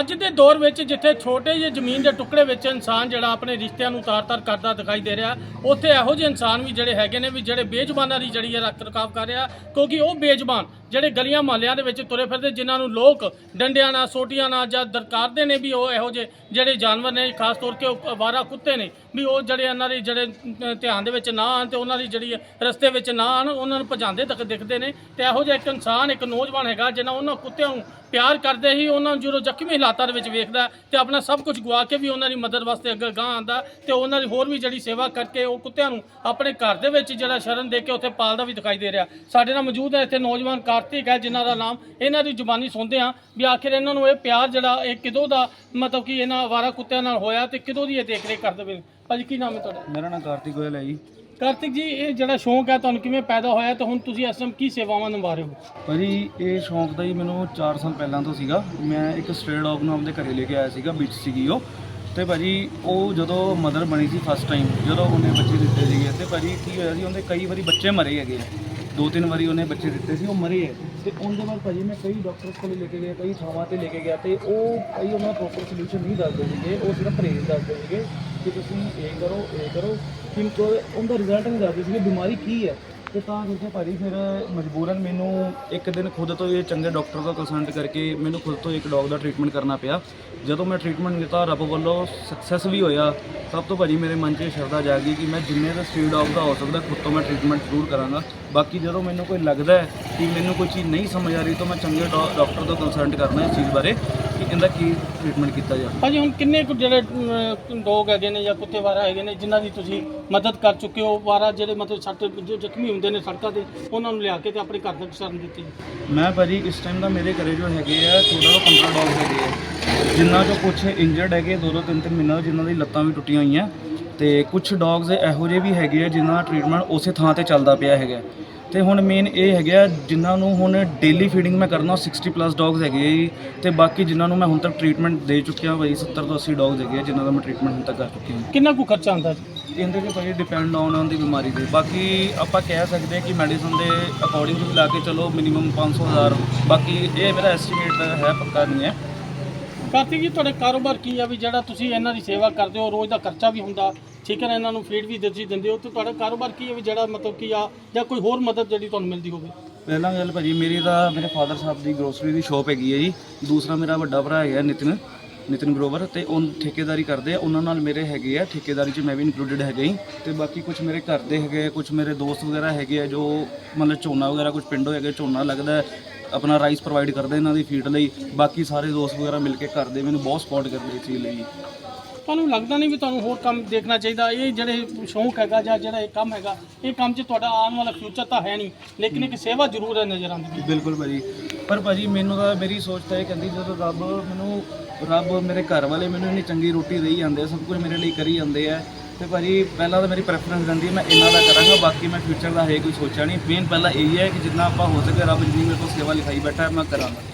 ਅੱਜ ਦੇ ਦੌਰ ਵਿੱਚ ਜਿੱਥੇ ਛੋਟੇ ਜਿਹੇ ਜ਼ਮੀਨ ਦੇ ਟੁਕੜੇ ਵਿੱਚ ਇਨਸਾਨ ਜਿਹੜਾ ਆਪਣੇ ਰਿਸ਼ਤਿਆਂ ਨੂੰ ਤਾਰ-ਤਾਰ ਕਰਦਾ ਦਿਖਾਈ ਦੇ ਰਿਹਾ, ਉੱਥੇ ਇਹੋ ਜਿਹੇ ਇਨਸਾਨ ਵੀ ਜਿਹੜੇ ਹੈਗੇ ਨੇ, ਵੀ ਜਿਹੜੇ ਬੇਜ਼ਬਾਨਾਂ ਦੀ ਜਿਹੜੀ ਹੈ ਰੱਖ ਰਖਾਵ ਕਰ ਰਿਹਾ, ਕਿਉਂਕਿ ਉਹ ਬੇਜ਼ਬਾਨ ਜਿਹੜੇ ਗਲੀਆਂ ਮੁਹੱਲਿਆਂ ਦੇ ਵਿੱਚ ਤੁਰੇ ਫਿਰਦੇ, ਜਿਨ੍ਹਾਂ ਨੂੰ ਲੋਕ ਡੰਡਿਆਂ ਨਾਲ ਸੋਟੀਆਂ ਨਾਲ ਜਾਂ ਦਰਕਾਰਦੇ ਨੇ ਵੀ ਉਹ ਇਹੋ ਜਿਹੇ ਜਿਹੜੇ ਜਾਨਵਰ ਨੇ, ਖਾਸ ਤੌਰ 'ਤੇ ਉਹ ਅਵਾਰਾ ਕੁੱਤੇ ਨੇ, ਵੀ ਉਹ ਜਿਹੜੇ ਇਹਨਾਂ ਦੇ ਜਿਹੜੇ ਧਿਆਨ ਦੇ ਵਿੱਚ ਨਾ ਆਣ ਤੇ ਉਹਨਾਂ ਦੀ ਜਿਹੜੀ ਰਸਤੇ ਵਿੱਚ ਨਾ ਆਣ ਉਹਨਾਂ ਨੂੰ ਭਜਾਉਂਦੇ ਤੱਕ ਦਿਖਦੇ ਨੇ ਤੇ ਇਹੋ ਜਿਹਾ ਇੱਕ ਇਨਸਾਨ, ਇੱਕ ਨੌਜਵਾਨ ਹੈਗਾ ਜਿਹਨਾਂ ਉਹਨਾਂ ਕੁੱਤਿਆਂ ਨੂੰ ਪਿਆਰ ਕਰਦੇ ਹੀ ਉਹਨਾਂ ਨੂੰ ਜਦੋਂ ਜ਼ਖਮੀ ਹਾਲਾਤਾਂ ਦੇ ਵਿੱਚ ਵੇਖਦਾ ਤੇ ਆਪਣਾ ਸਭ ਕੁਝ ਗਵਾ ਕੇ ਵੀ ਉਹਨਾਂ ਦੀ ਮਦਦ ਵਾਸਤੇ ਅੱਗੇ ਗਾਂ ਆਂਦਾ ਤੇ ਉਹਨਾਂ ਦੀ ਹੋਰ ਵੀ ਜਿਹੜੀ ਸੇਵਾ ਕਰਕੇ ਉਹ ਕੁੱਤਿਆਂ ਨੂੰ ਆਪਣੇ ਘਰ ਦੇ ਵਿੱਚ ਜਿਹੜਾ ਸ਼ਰਨ ਦੇ ਕੇ ਉੱਥੇ ਪਾਲਦਾ ਵੀ ਦਿਖਾਈ ਦੇ ਰਿਹਾ। ਸਾਡੇ ਨਾਲ ਮੌਜੂਦ ਹੈ ਇੱਥੇ ਨੌਜਵਾਨ ਕਾਰਤਿਕ ਹੈ ਜਿਨ੍ਹਾਂ ਦਾ ਨਾਮ ਇਹਨਾਂ ਦੀ ਜ਼ੁਬਾਨੀ ਸੁਣਦੇ ਆ ਵੀ ਆਖਿਰ ਇਹਨਾਂ ਨੂੰ ਇਹ ਪਿਆਰ ਜਿਹੜਾ ਇਹ ਕਿਦੋਂ ਦਾ ਮਤਲਬ ਕਿ ਇਹਨਾਂ ਆਵਾਰਾ ਕੁੱਤਿਆਂ ਨਾਲ ਹੋਇਆ ਤੇ ਕਿਦੋਂ ਦੀ ਇਹ ਦੇਖ ਰੇਖ ਕਰਦੇ ਪਏ ਨੇ? ਭਾਜੀ ਕੀ ਨਾਮ ਹੈ ਤੁਹਾਡਾ? ਮੇਰਾ ਨਾਮ ਕਾਰਤਿਕ ਗੋਇਲ ਹੈ ਜੀ। ਕਾਰਤਿਕ ਜੀ ਇਹ ਜਿਹੜਾ ਸ਼ੌਂਕ ਹੈ ਤੁਹਾਨੂੰ ਕਿਵੇਂ ਪੈਦਾ ਹੋਇਆ ਤੇ ਹੁਣ ਤੁਸੀਂ ਇਸ ਟਾਈਮ ਕੀ ਸੇਵਾਵਾਂ ਨਿਭਾ ਰਹੇ ਹੋ? ਭਾਜੀ ਇਹ ਸ਼ੌਂਕ ਦਾ ਹੀ ਮੈਨੂੰ 4 ਸਾਲ ਪਹਿਲਾਂ ਤੋਂ ਸੀਗਾ। ਮੈਂ ਇੱਕ ਸਟ੍ਰੇ ਡੌਗ ਨੂੰ ਆਪਣੇ ਘਰੇ ਲੈ ਕੇ ਆਇਆ ਸੀਗਾ ਵਿੱਚ ਸੀਗੀ ਉਹ। ਤੇ ਭਾਜੀ ਉਹ ਜਦੋਂ ਮਦਰ ਬਣੀ ਸੀ ਫਸਟ ਟਾਈਮ ਜਦੋਂ ਉਹਨੇ ਬੱਚੇ ਦਿੱਤੇ ਸੀਗੇ ਤੇ ਭਾਜੀ ਕੀ ਹੋਇਆ ਸੀ ਉਹਦੇ ਕਈ ਵਾਰੀ ਬੱਚੇ ਮਰੇ ਹੈਗੇ ਆ। ਦੋ ਤਿੰਨ ਵਾਰੀ ਉਹਨੇ ਬੱਚੇ ਦਿੱਤੇ ਸੀ, ਉਹ ਮਰੇ ਹੈ ਤੇ ਉਹਦੇ ਬਾਅਦ ਭਾਜੀ ਮੈਂ ਕਈ ਡਾਕਟਰਸ ਕੋਲ ਲੈ ਕੇ ਗਿਆ, ਕਈ ਥਾਵਾਂ ਤੇ ਲੈ ਕੇ ਗਿਆ ਤੇ ਉਹ ਕਈ ਉਹਨਾਂ ਪ੍ਰੋਪਰ ਸੋਲੂਸ਼ਨ ਨਹੀਂ ਦੱਸਦੇ ਸੀਗੇ, ਉਹ ਸਿਰਫ ਪਰਹੇਜ਼ ਦੱਸਦੇ ਸੀਗੇ ਕਿ ਤੁਸੀਂ ਇਹ ਕਰੋ ਇਹ ਕਰੋ। ਕਿੰਕੋ ਉਹਦਾ ਰਿਜ਼ਲਟ ਨਹੀਂ ਦੱਸਦੇ ਸੀਗੇ, ਬਿਮਾਰੀ ਕੀ ਹੈ? ਤੇ ਤਾਂ ਕਰਕੇ ਭਾਜੀ ਫਿਰ ਮਜਬੂਰਨ ਮੈਨੂੰ ਇੱਕ ਦਿਨ ਖੁਦ ਤੋਂ ਇਹ ਚੰਗੇ ਡਾਕਟਰ ਦਾ ਕੰਸਲਟ ਕਰਕੇ ਮੈਨੂੰ ਖੁਦ ਤੋਂ ਇੱਕ ਡੌਗ ਦਾ ਟ੍ਰੀਟਮੈਂਟ ਕਰਨਾ ਪਿਆ। ਜਦੋਂ ਮੈਂ ਟ੍ਰੀਟਮੈਂਟ ਕੀਤਾ, ਰੱਬ ਵੱਲੋਂ ਸਕਸੈਸ ਵੀ ਹੋਇਆ। ਸਭ ਤੋਂ ਭਾਜੀ ਮੇਰੇ ਮਨ 'ਚ ਇਹ ਸ਼ਰਧਾ ਜਾਗੀ ਕਿ ਮੈਂ ਜਿੰਨੇ ਦਾ ਸਟਰੀਟ ਡੌਗ ਦਾ ਹੋ ਸਕਦਾ, ਖੁਦ ਤੋਂ ਮੈਂ ਟ੍ਰੀਟਮੈਂਟ ਜ਼ਰੂਰ ਕਰਾਂਗਾ। ਬਾਕੀ ਜਦੋਂ ਮੈਨੂੰ ਕੋਈ ਲੱਗਦਾ ਹੈ ਕਿ ਮੈਨੂੰ ਕੋਈ ਚੀਜ਼ ਨਹੀਂ ਸਮਝ ਆ ਰਹੀ ਤਾਂ ਮੈਂ ਚੰਗੇ ਡਾਕਟਰ ਤੋਂ ਕੰਸਲਟ ਕਰਨਾ ਇਸ ਚੀਜ਼ ਬਾਰੇ ਕਿ ਇਹਦਾ ਕੀ ਟ੍ਰੀਟਮੈਂਟ ਕੀਤਾ ਜਾਵੇ। ਭਾਜੀ ਹੁਣ ਕਿੰਨੇ ਕੁ ਜਿਹੜੇ ਡੌਗ ਹੈਗੇ ਨੇ ਜਾਂ ਕੁੱਤੇ ਵਾਰਾ ਹੈਗੇ ਨੇ ਜਿਨ੍ਹਾਂ ਦੀ ਤੁਸੀਂ ਮਦਦ ਕਰ ਚੁੱਕੇ ਹੋ? ਵਾਰਾ ਜਿਹੜੇ ਮਤਲਬ ਸੱਟ ਜੋ ਜ਼ਖਮੀ ਹੁੰਦੇ ਨੇ ਸੜਕਾਂ ਤੇ ਉਹਨਾਂ ਨੂੰ ਲਿਆ ਕੇ ਤੇ ਆਪਣੇ ਘਰ ਤੱਕ ਸ਼ਰਨ ਦਿੱਤੀ। ਮੈਂ ਭਾਜੀ ਇਸ ਟਾਈਮ ਦਾ ਮੇਰੇ ਘਰੇ ਜੋ ਹੈਗੇ ਆ ਥੋੜਾ ਤੋਂ 15 ਡੌਗ ਹੈਗੇ ਆ। ਜਿਨ੍ਹਾਂ ਚੋਂ ਕੁਝ ਇੰਜਰਡ ਹੈਗੇ ਦੋ ਦੋ ਤਿੰਨ ਤਿੰਨ ਮਹੀਨਾ ਜਿਨ੍ਹਾਂ ਦੀ ਲੱਤਾਂ ਵੀ ਟੁੱਟੀਆਂ ਹੋਈਆਂ। ਤੇ ਕੁਝ ਡੌਗਸ ਇਹੋ ਜਿਹੇ ਵੀ ਹੈਗੇ ਆ ਜਿਨ੍ਹਾਂ ਦਾ ਟ੍ਰੀਟਮੈਂਟ ਉਸੇ ਥਾਂ ਤੇ ਚੱਲਦਾ ਪਿਆ ਹੈਗਾ। ਤੇ ਹੁਣ ਮੇਨ ਇਹ ਹੈਗੇ ਜਿਨ੍ਹਾਂ ਨੂੰ ਹੁਣ ਡੇਲੀ ਫੀਡਿੰਗ ਮੈਂ ਕਰਨਾ 60 ਪਲੱਸ ਡੌਗਸ ਹੈਗੇ ਆ ਜੀ। ਤੇ ਬਾਕੀ ਜਿਨ੍ਹਾਂ ਨੂੰ ਮੈਂ ਹੁਣ ਤੱਕ ਟ੍ਰੀਟਮੈਂਟ ਦੇ ਚੁੱਕਿਆ ਭਾਈ 70 ਤੋਂ 80 ਡੌਗਸ ਹੈਗੇ ਆ ਜਿਨ੍ਹਾਂ ਦਾ ਮੈਂ ਟ੍ਰੀਟਮੈਂਟ ਹੁਣ ਤੱਕ ਕਰ ਚੁੱਕਿਆ ਹਾਂ। ਕਿੰਨਾ ਕੁ ਖਰਚਾ ਆਉਂਦਾ ਜੀ? ਇਹਦੇ ਤੇ ਭਾਜੀ ਡਿਪੈਂਡ ਆਨ on ਦੀ ਬਿਮਾਰੀ ਤੇ। ਬਾਕੀ ਆਪਾਂ ਕਹਿ ਸਕਦੇ ਹਾਂ ਕਿ ਮੈਡੀਸਨ ਦੇ ਅਕੋਰਡਿੰਗ ਵੀ ਲਾ ਕੇ ਚਲੋ ਮਿਨੀਮਮ 500000 ਬਾਕੀ ਇਹ ਮੇਰਾ ਐਸਟੀਮੇਟ ਹੈ ਪੱਕਾ ਨਹੀਂ ਹੈ। ਕਾਰਤਿਕ ਜੀ ਤੁਹਾਡੇ ਕਾਰੋਬਾਰ ਕੀ ਆ ਵੀ ਜਿਹੜਾ ਤੁਸੀਂ ਇਹਨਾਂ ਦੀ ਸੇਵਾ ਕਰਦੇ ਹੋ ਰੋਜ਼ ਦਾ ਖਰਚਾ ਵੀ ਹੁੰਦਾ ਠੀਕ ਹੈ ਨਾ, ਇਹਨਾਂ ਨੂੰ ਫੀਡ ਵੀ ਦਿੱਤੀ ਦਿੰਦੇ ਹੋ। ਤੇ ਤੁਹਾਡਾ ਕਾਰੋਬਾਰ ਕੀ ਹੈ ਵੀ ਜਿਹੜਾ ਮਤਲਬ ਕੀ ਆ, ਜਾਂ ਕੋਈ ਹੋਰ ਮਦਦ ਜਿਹੜੀ ਤੁਹਾਨੂੰ ਮਿਲਦੀ ਹੋਵੇ? ਪਹਿਲਾਂ ਗੱਲ ਭਾਜੀ, ਮੇਰੀ ਤਾਂ, ਮੇਰੇ ਫਾਦਰ ਸਾਹਿਬ ਦੀ ਗਰੋਸਰੀ ਦੀ ਸ਼ਾਪ ਹੈਗੀ ਹੈ ਜੀ। ਦੂਸਰਾ ਮੇਰਾ ਵੱਡਾ ਭਰਾ ਹੈਗਾ ਨਿਤਿਨ ਨਿਤਿਨ ਗਰੋਵਰ ਤੇ ਉਹ ਠੇਕੇਦਾਰੀ ਕਰਦੇ ਆ। ਉਹਨਾਂ ਨਾਲ ਮੇਰੇ ਹੈਗੇ ਆ, ਠੇਕੇਦਾਰੀ 'ਚ ਮੈਂ ਵੀ ਇਨਕਲੂਡਡ ਹੈਗਾ ਹੀ ਤੇ ਬਾਕੀ ਕੁਝ ਮੇਰੇ ਘਰ ਦੇ ਹੈਗੇ ਆ ਕੁਝ ਮੇਰੇ ਦੋਸਤ ਵਗੈਰਾ ਹੈਗੇ ਆ, ਜੋ ਮਤਲਬ ਝੋਨਾ ਵਗੈਰਾ ਕੁਝ ਪਿੰਡੋਂ ਹੈਗੇ ਝੋਨਾ ਲੱਗਦਾ ਆਪਣਾ ਰਾਈਸ ਪ੍ਰੋਵਾਈਡ ਕਰਦੇ ਇਹਨਾਂ ਦੀ ਫੀਡ ਲਈ। ਬਾਕੀ ਸਾਰੇ ਦੋਸਤ ਵਗੈਰਾ ਮਿਲ ਕੇ ਕਰਦੇ ਮੈਨੂੰ ਬਹੁਤ ਸਪੋਰਟ ਕਰਦੇ ਇਸ ਚੀਜ਼ ਲਈ ਤੁਹਾਨੂੰ ਲੱਗਦਾ ਨਹੀਂ ਵੀ ਤੁਹਾਨੂੰ ਹੋਰ ਕੰਮ ਦੇਖਣਾ ਚਾਹੀਦਾ। ਇਹ ਜਿਹੜੇ ਸ਼ੌਂਕ ਹੈਗਾ ਜਾਂ ਜਿਹੜਾ ਇਹ ਕੰਮ ਹੈਗਾ, ਇਹ ਕੰਮ 'ਚ ਤੁਹਾਡਾ ਆਉਣ ਵਾਲਾ ਫਿਊਚਰ ਤਾਂ ਹੈ ਨਹੀਂ, ਲੇਕਿਨ ਇੱਕ ਸੇਵਾ ਜ਼ਰੂਰ ਹੈ ਨਜ਼ਰ ਆਉਂਦੀ ਬਿਲਕੁਲ ਭਾਜੀ। ਪਰ ਭਾਜੀ, ਮੈਨੂੰ ਤਾਂ ਮੇਰੀ ਸੋਚ ਤਾਂ ਇਹ ਕਹਿੰਦੀ, ਜਦੋਂ ਰੱਬ ਮੈਨੂੰ, ਰੱਬ ਮੇਰੇ ਘਰ ਵਾਲੇ ਮੈਨੂੰ ਇੰਨੀ ਚੰਗੀ ਰੋਟੀ ਦੇਈ ਜਾਂਦੇ ਆ, ਸਭ ਕੁਝ ਮੇਰੇ ਲਈ ਕਰੀ ਜਾਂਦੇ ਆ, ਤੇ ਭਾਜੀ, ਪਹਿਲਾਂ ਤਾਂ ਮੇਰੀ ਪ੍ਰੈਫਰੈਂਸ ਰਹਿੰਦੀ ਹੈ ਮੈਂ ਇਹਨਾਂ ਦਾ ਕਰਾਂਗਾ, ਬਾਕੀ ਮੈਂ ਫਿਊਚਰ ਦਾ ਹੈ ਕੋਈ ਸੋਚਿਆ ਨਹੀਂ। ਮੇਨ ਪਹਿਲਾਂ ਇਹ ਹੈ ਕਿ ਜਿੰਨਾ ਆਪਾਂ ਹੋ ਸਕੇ ਰੱਬ ਜਿੰਨੀ ਮੇਰੇ ਕੋਲ ਸੇਵਾ ਲਿਖਾਈ ਬੈਠਾ ਮੈਂ ਕਰਾਂਗਾ।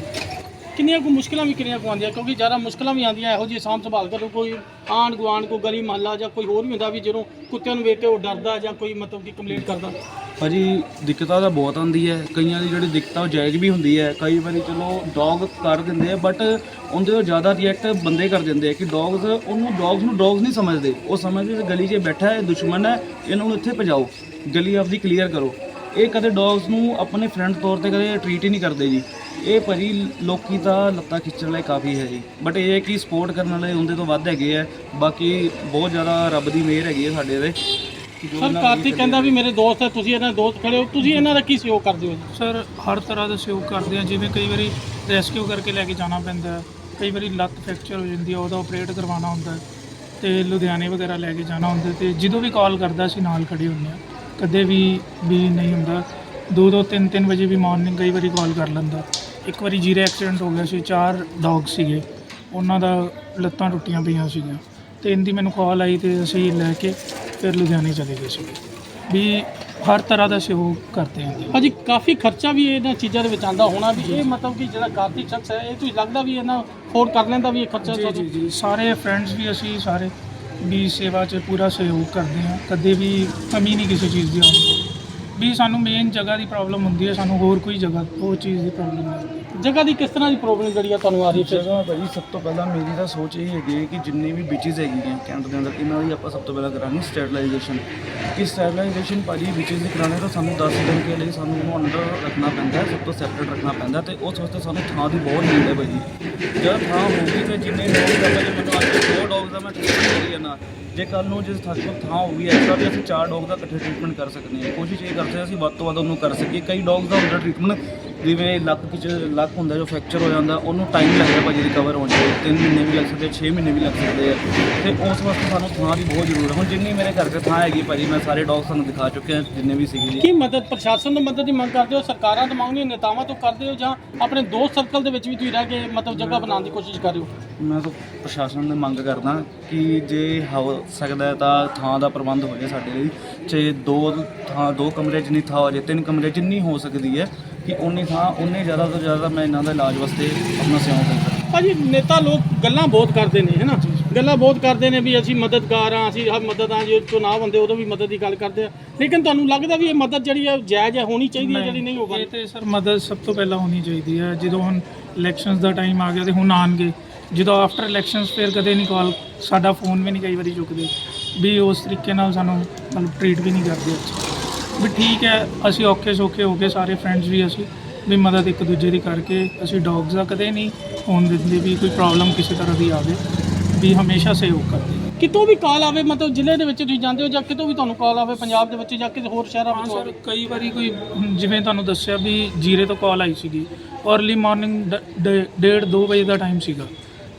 ਕਿੰਨੀਆਂ ਕੁ ਮੁਸ਼ਕਲਾਂ ਵੀ ਕਿੰਨੀਆਂ ਕੁ ਆਉਂਦੀਆਂ, ਕਿਉਂਕਿ ਜ਼ਿਆਦਾ ਮੁਸ਼ਕਲਾਂ ਵੀ ਆਉਂਦੀਆਂ, ਇਹੋ ਜਿਹੀ ਸਾਂਭ ਸੰਭਾਲ ਕਰੋ, ਕੋਈ ਆਂਢ ਗੁਆਂਢ, ਕੋਈ ਗਲੀ ਮਹੱਲਾ ਜਾਂ ਕੋਈ ਹੋਰ ਵੀ ਹੁੰਦਾ ਵੀ ਜਦੋਂ ਕੁੱਤਿਆਂ ਨੂੰ ਵੇਖ ਕੇ ਉਹ ਡਰਦਾ ਜਾਂ ਕੋਈ ਮਤਲਬ ਕਿ ਕੰਪਲੇਂਟ ਕਰਦਾ। ਭਾਜੀ, ਦਿੱਕਤਾਂ ਤਾਂ ਬਹੁਤ ਆਉਂਦੀ ਹੈ, ਕਈਆਂ ਦੀ ਜਿਹੜੀ ਦਿੱਕਤਾਂ ਉਹ ਜਾਇਜ਼ ਵੀ ਹੁੰਦੀ ਹੈ, ਕਈ ਵਾਰੀ ਚਲੋ ਡੌਗ ਕਰ ਦਿੰਦੇ ਆ ਬਟ ਉਹਦੇ ਤੋਂ ਜ਼ਿਆਦਾ ਰਿਐਕਟ ਬੰਦੇ ਕਰ ਦਿੰਦੇ ਆ ਕਿ ਡੌਗਸ ਉਹਨੂੰ ਡੌਗਸ ਨੂੰ ਡੌਗਸ ਨਹੀਂ ਸਮਝਦੇ, ਉਹ ਸਮਝਦੇ ਗਲੀ 'ਚ ਬੈਠਾ ਹੈ, ਦੁਸ਼ਮਣ ਹੈ, ਇਹਨਾਂ ਨੂੰ ਇੱਥੇ ਭਜਾਓ, ਗਲੀ ਆਪਦੀ ਕਲੀਅਰ ਕਰੋ। ਇਹ ਕਦੇ ਡੌਗਸ ਨੂੰ ਆਪਣੇ ਫਰੈਂਡ ਤੌਰ ਤੇ ਕਦੇ ਟਰੀਟ ਹੀ ਨਹੀਂ ਕਰਦੇ ਜੀ। ਇਹ ਭਾਜੀ ਲੋਕੀ ਤਾਂ ਲੱਤਾਂ ਖਿੱਚਣ ਲਈ ਕਾਫੀ ਹੈ ਜੀ। ਬਟ ਇਹ ਹੈ ਕਿ ਸਪੋਰਟ ਕਰਨ ਵਾਲੇ ਉਹਦੇ ਤੋਂ ਵੱਧ ਹੈਗੇ ਆ। ਬਾਕੀ ਬਹੁਤ ਜ਼ਿਆਦਾ ਰੱਬ ਦੀ ਮਿਹਰ ਹੈਗੀ ਹੈ ਸਾਡੇ ਤੇ। ਸਰ ਕਾਰਤਿਕ ਕਹਿੰਦਾ ਵੀ ਮੇਰੇ ਦੋਸਤ ਹੈ ਤੁਸੀਂ ਇਹਨਾਂ ਦੇ ਦੋਸਤ ਖੜੇ ਹੋ। ਤੁਸੀਂ ਇਹਨਾਂ ਦਾ ਕੀ ਸਹਿਯੋਗ ਕਰਦੇ ਹੋ ਜੀ? ਸਰ ਹਰ ਤਰ੍ਹਾਂ ਦਾ ਸਹਿਯੋਗ ਕਰਦੇ ਆ ਜਿਵੇਂ ਕਈ ਵਾਰੀ ਰੈਸਕਿਊ ਕਰਕੇ ਲੈ ਕੇ ਜਾਣਾ ਪੈਂਦਾ ਹੈ। ਕਈ ਵਾਰੀ ਲੱਤ ਫ੍ਰੈਕਚਰ ਹੋ ਜਾਂਦੀ ਹੈ ਉਹਦਾ ਆਪਰੇਟ ਕਰਵਾਉਣਾ ਹੁੰਦਾ ਤੇ ਲੁਧਿਆਣੇ ਵਗੈਰਾ ਲੈ ਕੇ ਜਾਣਾ ਹੁੰਦਾ ਤੇ ਜਦੋਂ ਵੀ ਕਾਲ ਕਰਦਾ ਅਸੀਂ ਨਾਲ ਖੜੇ ਹੁੰਦੇ ਆ ਕਦੇ ਵੀ ਵੀ ਨਹੀਂ ਹੁੰਦਾ। ਦੋ ਦੋ ਤਿੰਨ ਤਿੰਨ ਵਜੇ ਵੀ ਮਾਰਨਿੰਗ ਕਈ ਵਾਰੀ ਕਾਲ ਕਰ ਲੈਂਦਾ। ਇੱਕ ਵਾਰੀ ਜੀਰੇ ਐਕਸੀਡੈਂਟ ਹੋ ਗਿਆ ਸੀ ਚਾਰ ਡੌਗ ਸੀਗੇ। ਉਹਨਾਂ ਦਾ ਲੱਤਾਂ ਟੁੱਟੀਆਂ ਪਈਆਂ ਸੀਗੀਆਂ। ਤੇ ਇਹਦੀ ਮੈਨੂੰ ਕਾਲ ਆਈ ਤੇ ਅਸੀਂ ਲੈ ਕੇ ਫਿਰ ਲੁਧਿਆਣੇ ਚਲੇ ਗਏ ਸੀਗੇ ਵੀ ਹਰ ਤਰ੍ਹਾਂ ਦਾ ਸਹਿਯੋਗ ਕਰਦੇ ਹਾਂ ਜੀ ਭਾਜੀ ਕਾਫੀ ਖਰਚਾ ਵੀ ਇਹਨਾਂ ਚੀਜ਼ਾਂ ਦੇ ਵਿੱਚ ਆਂਦਾ ਹੋਣਾ ਵੀ ਇਹ ਮਤਲਬ ਕਿ ਜਿਹੜਾ ਕਾਰਤਿਕ ਸ਼ਖਸ ਹੈ ਇਹ ਤੁਸੀਂ ਲੱਗਦਾ ਵੀ ਇਹਨਾਂ ਫੋਰ ਕਰ ਲੈਂਦਾ ਵੀ ਇਹ ਖਰਚਾ ਜੀ ਜੀ ਜੀ। ਸਾਰੇ ਫਰੈਂਡਸ ਵੀ ਅਸੀਂ ਸਾਰੇ ਵੀ ਸੇਵਾ 'ਚ ਪੂਰਾ ਸਹਿਯੋਗ ਕਰਦੇ ਹਾਂ ਕਦੇ ਵੀ ਕਮੀ ਨਹੀਂ ਕਿਸੇ ਚੀਜ਼ ਦੀ ਆਉਂਦੀ ਵੀ ਸਾਨੂੰ ਮੇਨ ਜਗ੍ਹਾ ਦੀ ਪ੍ਰੋਬਲਮ ਹੁੰਦੀ ਹੈ ਸਾਨੂੰ ਹੋਰ ਕੋਈ ਜਗ੍ਹਾ ਉਹ ਚੀਜ਼ ਦੀ ਪ੍ਰੋਬਲਮ ਨਹੀਂ ਜਗ੍ਹਾ ਦੀ ਕਿਸ ਤਰ੍ਹਾਂ ਦੀ ਪ੍ਰੋਬਲਮ ਜਿਹੜੀ ਆ ਤੁਹਾਨੂੰ ਆ ਰਹੀ ਹੈ ਜਗ੍ਹਾ ਭਾਜੀ ਸਭ ਤੋਂ ਪਹਿਲਾਂ ਮੇਰੀ ਤਾਂ ਸੋਚ ਇਹ ਹੈਗੀ ਹੈ ਕਿ ਜਿੰਨੇ ਵੀ ਬੀਚਸ ਹੈਗੀਆਂ ਕੈਂਟ ਦੇ ਅੰਦਰ ਇਹਨਾਂ ਦੀ ਆਪਾਂ ਸਭ ਤੋਂ ਪਹਿਲਾਂ ਕਰਾਂਗੇ ਸਟੈਬਲਾਈਜੇਸ਼ਨ ਕਿ ਸਟੈਬਲਾਈਜੇਸ਼ਨ ਭਾਜੀ ਬੀਚਸ ਦੀ ਕਰਾਣੇ ਤਾਂ ਸਾਨੂੰ 10 ਦਿਨ ਕੇ ਲਈ ਸਾਨੂੰ ਉਹਨੂੰ ਅੰਡਰ ਰੱਖਣਾ ਪੈਂਦਾ ਹੈ ਸਭ ਤੋਂ ਸੈਪਰੇਟ ਰੱਖਣਾ ਪੈਂਦਾ ਤੇ ਉਸ ਵਾਸਤੇ ਸਾਨੂੰ ਥਾਂ ਦੀ ਬਹੁਤ ਨੀਡ ਹੈ ਭਾਜੀ। ਜਦ ਥਾਂ ਹੋਊਗੀ ਤੇ ਜਿੰਨੇ ਲੋਕ ਦਾ ਭਾਜੀ ਮੈਨੂੰ ਅੱਜ ਦੋ ਦਾ ਮੈਂ ਟ੍ਰੀਟਮੈਂਟ ਕਰੀ ਜਾਂਦਾ ਜੇ ਕੱਲ ਨੂੰ ਜਿਸ ਥਾਂ ਕੋਲ ਥਾਂ ਹੋਊਗੀ ਐਕਸਟਰਾ ਵੀ ਅਸੀਂ ਚਾਰ ਡੌਗ ਦਾ ਇਕੱਠੇ ਟ੍ਰੀਟਮੈਂਟ ਕਰ ਸਕਦੇ ਹਾਂ। ਕੋਸ਼ਿਸ਼ ਇਹ ਕਰਦੇ ਹਾਂ ਅਸੀਂ ਵੱਧ ਤੋਂ ਵੱਧ ਉਹਨੂੰ ਕਰ ਸਕੀਏ। ਕਈ ਡੌਗਸ ਦਾ ਹੁੰਦਾ ਟ੍ਰੀਟਮੈਂਟ ਜਿਵੇਂ ਲੱਕ ਵਿੱਚ ਲੱਕ ਹੁੰਦਾ ਜੋ ਫ੍ਰੈਕਚਰ ਹੋ ਜਾਂਦਾ ਉਹਨੂੰ ਟਾਈਮ ਲੱਗਦਾ ਭਾਜੀ ਰਿਕਵਰ ਹੋਣ 'ਚ। 3 ਮਹੀਨੇ ਵੀ ਲੱਗ ਸਕਦੇ 6 ਮਹੀਨੇ ਵੀ ਲੱਗ ਸਕਦੇ ਆ। ਤੇ ਉਸ ਵਾਸਤੇ ਸਾਨੂੰ ਥਾਂ ਦੀ ਬਹੁਤ ਜ਼ਰੂਰਤ ਹੈ ਹੁਣ ਜਿੰਨੀ ਮੇਰੇ ਘਰ 'ਚ ਥਾਂ ਹੈਗੀ ਭਾਜੀ ਮੈਂ ਸਾਰੇ ਡੌਗ ਤੁਹਾਨੂੰ ਦਿਖਾ ਚੁੱਕਿਆ ਜਿੰਨੇ ਵੀ ਸੀਗੇ ਜੀ। ਕੀ ਮਦਦ ਪ੍ਰਸ਼ਾਸਨ ਤੋਂ ਮਦਦ ਦੀ ਮੰਗ ਕਰਦੇ ਹੋ? ਸਰਕਾਰਾਂ ਤੋਂ ਮੰਗਦੇ ਹੋ? ਨੇਤਾਵਾਂ ਤੋਂ ਕਰਦੇ ਹੋ? ਜਾਂ ਆਪਣੇ ਦੋਸਤ ਸਰਕਲ ਦੇ ਵਿੱਚ ਵੀ ਤੁਸੀਂ ਰਹਿ ਕੇ ਮਤਲਬ ਜਗ੍ਹਾ ਬਣਾਉਣ ਦੀ ਕੋਸ਼ਿਸ਼ ਕਰ ਰਹੇ ਹੋ? ਮੈਂ ਤਾਂ ਪ੍ਰਸ਼ਾਸਨ ਨੂੰ ਮੰਗ ਕਰਦਾ ਕਿ ਜੇ ਹੋ ਸਕਦਾ ਹੈ ਤਾਂ ਥਾਂ ਦਾ ਪ੍ਰਬੰਧ ਹੋ ਜਾਏ ਸਾਡੇ ਲਈ। ਚਾਹੇ ਦੋ ਥਾਂ ਦੋ ਕਮਰੇ ਜਿੰਨੀ ਥਾਂ ਹੋ ਜਾਏ ਤਿੰਨ ਕਮਰੇ ਜਿੰਨੀ ਹੋ ਸਕਦੀ ਹੈ ਕਿ ਉਨੀ ਥਾਂ ਉਨੇ ਜ਼ਿਆਦਾ ਤੋਂ ਜ਼ਿਆਦਾ ਮੈਂ ਇਹਨਾਂ ਦਾ ਇਲਾਜ ਵਾਸਤੇ ਆਪਣਾ ਸੇਵਾ ਕਰ ਸਕਾਂ ਭਾਜੀ ਨੇਤਾ ਲੋਕ ਗੱਲਾਂ ਬਹੁਤ ਕਰਦੇ ਨੇ ਹੈਨਾ? ਗੱਲਾਂ ਬਹੁਤ ਕਰਦੇ ਨੇ ਵੀ ਅਸੀਂ ਮਦਦਗਾਰ ਹਾਂ ਅਸੀਂ ਹਰ ਮਦਦ ਆ ਜੇ ਚੁਣਾਵ ਹੁੰਦੇ ਉਦੋਂ ਵੀ ਮਦਦ ਦੀ ਗੱਲ ਕਰਦੇ ਆ। ਲੇਕਿਨ ਤੁਹਾਨੂੰ ਲੱਗਦਾ ਵੀ ਇਹ ਮਦਦ ਜਿਹੜੀ ਹੈ ਜਾਇਜ਼ ਹੈ ਹੋਣੀ ਚਾਹੀਦੀ ਹੈ ਜਿਹੜੀ ਨਹੀਂ ਹੋਗਾ ਇਹ ਤੇ ਸਰ ਮਦਦ ਸਭ ਤੋਂ ਪਹਿਲਾਂ ਹੋਣੀ ਚਾਹੀਦੀ ਹੈ ਜਦੋਂ ਹੁਣ ਇਲੈਕਸ਼ਨਸ ਦਾ ਟਾਈਮ ਆ ਗਿਆ ਤੇ ਹੁਣ ਆਣਗੇ ਜਦੋਂ ਆਫਟਰ ਇਲੈਕਸ਼ਨਸ ਫਿਰ ਕਦੇ ਨਹੀਂ ਕਾਲ ਸਾਡਾ ਫੋਨ ਵੀ ਨਹੀਂ ਕਈ ਵਾਰੀ ਚੁੱਕਦੇ। ਵੀ ਉਸ ਤਰੀਕੇ ਨਾਲ ਸਾਨੂੰ ਮਤਲਬ ਟ੍ਰੀਟ ਵੀ ਨਹੀਂ ਕਰਦੇ। ਅੱਛਾ ਵੀ ਠੀਕ ਹੈ ਅਸੀਂ ਔਖੇ ਸੌਖੇ ਹੋ ਕੇ ਸਾਰੇ ਫਰੈਂਡਸ ਵੀ ਅਸੀਂ ਵੀ ਮਦਦ ਇੱਕ ਦੂਜੇ ਦੀ ਕਰਕੇ ਅਸੀਂ ਡੌਗਸ ਦਾ ਕਦੇ ਨਹੀਂ ਹੋਣ ਦਿੰਦੇ ਵੀ ਕੋਈ ਪ੍ਰੋਬਲਮ ਕਿਸੇ ਤਰ੍ਹਾਂ ਦੀ ਆਵੇ ਵੀ ਹਮੇਸ਼ਾ ਸਹਿਯੋਗ ਕਰਦੇ ਕਿਤੋਂ ਵੀ ਕਾਲ ਆਵੇ ਮਤਲਬ ਜ਼ਿਲ੍ਹੇ ਦੇ ਵਿੱਚ ਤੁਸੀਂ ਜਾਂਦੇ ਹੋ ਜਾਂ ਕਿਤੋਂ ਵੀ ਤੁਹਾਨੂੰ ਕਾਲ ਆਵੇ ਪੰਜਾਬ ਦੇ ਵਿੱਚ ਜਾਂ ਕਿਸੇ ਹੋਰ ਸ਼ਹਿਰਾਂ ਹਾਂ ਵਿੱਚ ਸਰ ਹੋਵੇ ਕਈ ਵਾਰੀ ਕੋਈ ਹੁਣ ਜਿਵੇਂ ਤੁਹਾਨੂੰ ਦੱਸਿਆ ਵੀ ਜੀਰੇ ਤੋਂ ਕਾਲ ਆਈ ਸੀਗੀ अर्ਲੀ ਮਾਰਨਿੰਗ ਡੇਢ 2 ਵਜੇ ਦਾ ਟਾਈਮ ਸੀਗਾ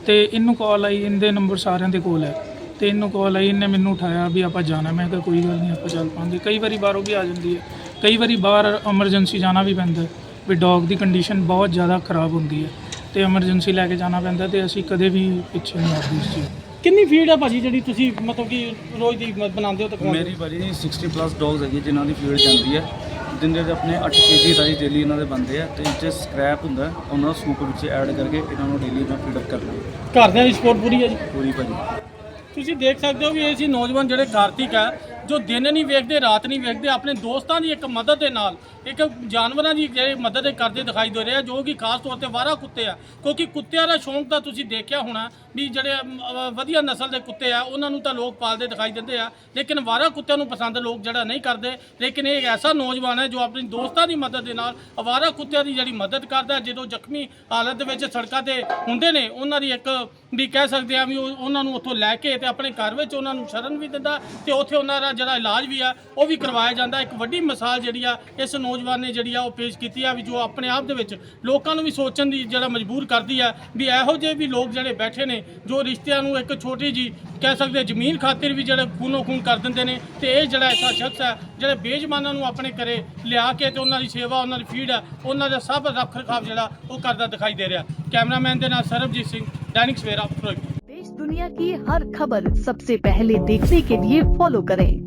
ਤੇ ਇਹਨੂੰ ਕਾਲ ਆਈ ਇਹਦੇ ਨੰਬਰ ਸਾਰਿਆਂ ਦੇ ਕੋਲ ਹੈ। ਤੇ ਇਹਨੂੰ ਕਾਲ ਆਈ ਇਹਨੇ ਮੈਨੂੰ ਉਠਾਇਆ ਵੀ ਆਪਾਂ ਜਾਣਾ। ਮੈਂ ਕਿਹਾ ਕੋਈ ਗੱਲ ਨਹੀਂ ਆਪਾਂ ਚੱਲ ਪਾਂਗੇ। ਕਈ ਵਾਰੀ ਬਾਹਰੋਂ ਵੀ ਆ ਜਾਂਦੀ ਹੈ। ਕਈ ਵਾਰੀ ਬਾਹਰ ਐਮਰਜੈਂਸੀ ਜਾਣਾ ਵੀ ਪੈਂਦਾ ਹੈ, ਵੀ ਡੌਗ ਦੀ ਕੰਡੀਸ਼ਨ ਬਹੁਤ ਜ਼ਿਆਦਾ ਖਰਾਬ ਹੁੰਦੀ ਹੈ ਤੇ ਐਮਰਜੈਂਸੀ ਲੈ ਕੇ ਜਾਣਾ ਪੈਂਦਾ ਤੇ ਅਸੀਂ ਕਦੇ ਵੀ ਪਿੱਛੇ ਨਹੀਂ ਹਟਦੇ ਇਸ ਚੀਜ਼। ਕਿੰਨੀ ਫੀਡ ਹੈ ਭਾਜੀ ਜਿਹੜੀ ਤੁਸੀਂ ਮਤਲਬ ਕਿ ਰੋਜ਼ ਦੀ ਮ- ਬਣਾਉਂਦੇ ਹੋ ਤੇ ਮੇਰੀ ਭਾਜੀ 60 ਪਲੱਸ ਡੌਗਸ ਹੈਗੇ ਜਿਨ੍ਹਾਂ ਦੀ ਫੀਡ ਜਾਂਦੀ ਹੈ। ਜਿੰਦੇ ਦੇ ਆਪਣੇ 8 ਕੇਜੀ ਰਾਈ ਡੇਲੀ ਇਹਨਾਂ ਦੇ ਬੰਦੇ ਆ ਤੇ 'ਚ ਸਕ੍ਰੈਪ ਹੁੰਦਾ ਹੈ, ਉਹਨਾਂ ਦਾ ਸੂਪ ਵਿੱਚ ਐਡ ਕਰਕੇ ਇਹਨਾਂ ਨੂੰ ਡੇਲੀ ਮੈਂ ਫੀਡ ਅਪ ਕਰਦਾ? ਘਰਦਿਆਂ ਦੀ ਸਪੋਰਟ ਪੂਰੀ ਹੈ ਜੀ? ਪੂਰੀ ਭਾਜੀ। ਤੁਸੀਂ ਦੇਖ ਸਕਦੇ ਹੋ ਵੀ ਇਹ ਸੀ ਨੌਜਵਾਨ ਜਿਹੜੇ ਕਾਰਤਿਕ ਹੈ ਜੋ ਦਿਨ ਨਹੀਂ ਵੇਖਦੇ, ਰਾਤ ਨਹੀਂ ਵੇਖਦੇ, ਆਪਣੇ ਦੋਸਤਾਂ ਦੀ ਇੱਕ ਮਦਦ ਦੇ ਨਾਲ, ਇੱਕ ਜਾਨਵਰਾਂ ਦੀ ਜਿਹੜੇ ਮਦਦ ਕਰਦੇ ਦਿਖਾਈ ਦੇ ਰਿਹਾ ਜੋ ਕਿ ਖਾਸ ਤੌਰ ਤੇ ਵਾਰਾ ਕੁੱਤੇ ਆ। ਕਿਉਂਕਿ ਕੁੱਤਿਆਂ ਦਾ ਸ਼ੌਂਕ ਤਾਂ ਤੁਸੀਂ ਦੇਖਿਆ ਹੋਣਾ ਵੀ ਜਿਹੜੇ ਵਧੀਆ ਨਸਲ ਦੇ ਕੁੱਤੇ ਆ, ਉਹਨਾਂ ਨੂੰ ਤਾਂ ਲੋਕ ਪਾਲਦੇ ਦਿਖਾਈ ਦਿੰਦੇ ਆ। ਲੇਕਿਨ ਵਾਰਾ ਕੁੱਤਿਆਂ ਨੂੰ ਪਸੰਦ ਲੋਕ ਜਿਹੜਾ ਨਹੀਂ ਕਰਦੇ। ਲੇਕਿਨ ਇਹ ਐਸਾ ਨੌਜਵਾਨ ਹੈ ਜੋ ਆਪਣੀ ਦੋਸਤਾਂ ਦੀ ਮਦਦ ਦੇ ਨਾਲ, ਅਵਾਰਾ ਕੁੱਤਿਆਂ ਦੀ ਜਿਹੜੀ ਮਦਦ ਕਰਦਾ ਜਦੋਂ ਜ਼ਖਮੀ ਹਾਲਤ ਦੇ ਵਿੱਚ ਸੜਕਾਂ ਤੇ ਹੁੰਦੇ ਨੇ, ਉਹਨਾਂ ਦੀ ਇੱਕ ਵੀ ਕਹਿ ਸਕਦੇ ਆ ਵੀ ਉਹਨਾਂ ਨੂੰ ਉੱਥੋਂ ਲੈ ਕੇ ਤੇ ਆਪਣੇ ਘਰ ਵਿੱਚ ਉਹਨਾਂ ਨੂੰ ਸ਼ਰਨ ਵੀ ਦਿੰਦਾ ਤੇ ਉੱਥੇ ਉਹਨਾਂ ਦਾ ਜਿਹੜਾ ਇਲਾਜ ਵੀ ਆ ਉਹ ਵੀ ਕਰਵਾਇਆ ਜਾਂਦਾ ਇੱਕ ਵੱਡੀ ਮਿਸਾਲ ਜਿਹੜੀ ਆ ਇਸ ਨੌਜਵਾਨ ਨੇ ਜਿਹੜੀ ਆ ਉਹ ਪੇਸ਼ ਕੀਤੀ ਆ ਵੀ ਜੋ ਆਪਣੇ ਆਪ ਦੇ ਵਿੱਚ ਲੋਕਾਂ ਨੂੰ ਵੀ ਸੋਚਣ ਦੀ ਜਿਹੜਾ ਮਜਬੂਰ ਕਰਦੀ ਆ ਵੀ ਇਹੋ ਜਿਹੇ ਵੀ ਲੋਕ ਜਿਹੜੇ ਬੈਠੇ ਨੇ ਜੋ ਰਿਸ਼ਤਿਆਂ ਨੂੰ ਇੱਕ ਛੋਟੀ ਜੀ ਕਹਿ ਸਕਦੇ ਜ਼ਮੀਨ ਖਾਤਰ ਵੀ ਜਿਹੜੇ ਖੂਨੋ ਖੂਨ ਕਰ ਦਿੰਦੇ ਨੇ ਤੇ ਇਹ ਜਿਹੜਾ ਐਸਾ ਸ਼ਖਸ ਹੈ ਜਿਹੜੇ ਬੇਜਮਾਨਾਂ ਨੂੰ ਆਪਣੇ ਘਰੇ ਲਿਆ ਕੇ ਤੇ ਉਹਨਾਂ ਦੀ ਸੇਵਾ ਉਹਨਾਂ ਦੀ ਫੀਡ ਹੈ ਉਹਨਾਂ ਦਾ ਸਭ ਰੱਖ ਰਖਾਵ ਜਿਹੜਾ ਉਹ ਕਰਦਾ ਦਿਖਾਈ ਦੇ ਰਿਹਾ ਕੈਮਰਾਮੈਨ ਦੇ ਨਾਲ ਸਰਬਜੀਤ ਸਿੰਘ दैनिक सवेरा फिरोजपुर देश दुनिया की हर खबर सबसे पहले देखने के लिए फॉलो करें